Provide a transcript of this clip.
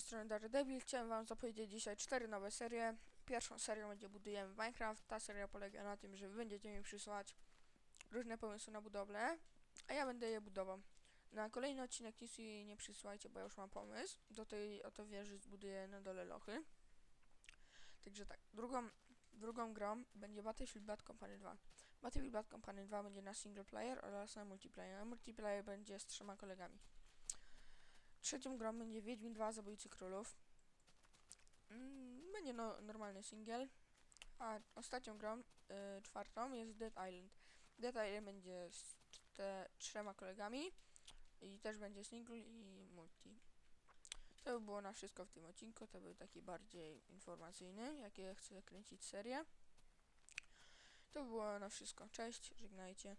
strony Daredevil. Chciałem wam zapowiedzieć dzisiaj cztery nowe serie. Pierwszą serią będzie Budujemy Minecraft. Ta seria polega na tym, że wy będziecie mi przysłać różne pomysły na budowlę, a ja będę je budował. Na kolejny odcinek nic jej nie przysłajcie, bo ja już mam pomysł. Do tej oto wieży zbuduję na dole lochy. Także tak, drugą, drugą grą będzie Battlefield Bad Company 2. Battlefield Bad Company 2 będzie na single player oraz na multiplayer. A multiplayer będzie z trzema kolegami. Trzecią grą będzie Wiedźmin 2 Zabójcy Królów. Mm, Będzie no, normalny single. A ostatnią grą, y, czwartą, jest Dead Island. Dead Island będzie z te, trzema kolegami. I też będzie single i multi. To by było na wszystko w tym odcinku. To był taki bardziej informacyjny, jakie chcę kręcić serię. To by było na wszystko. Cześć, żegnajcie.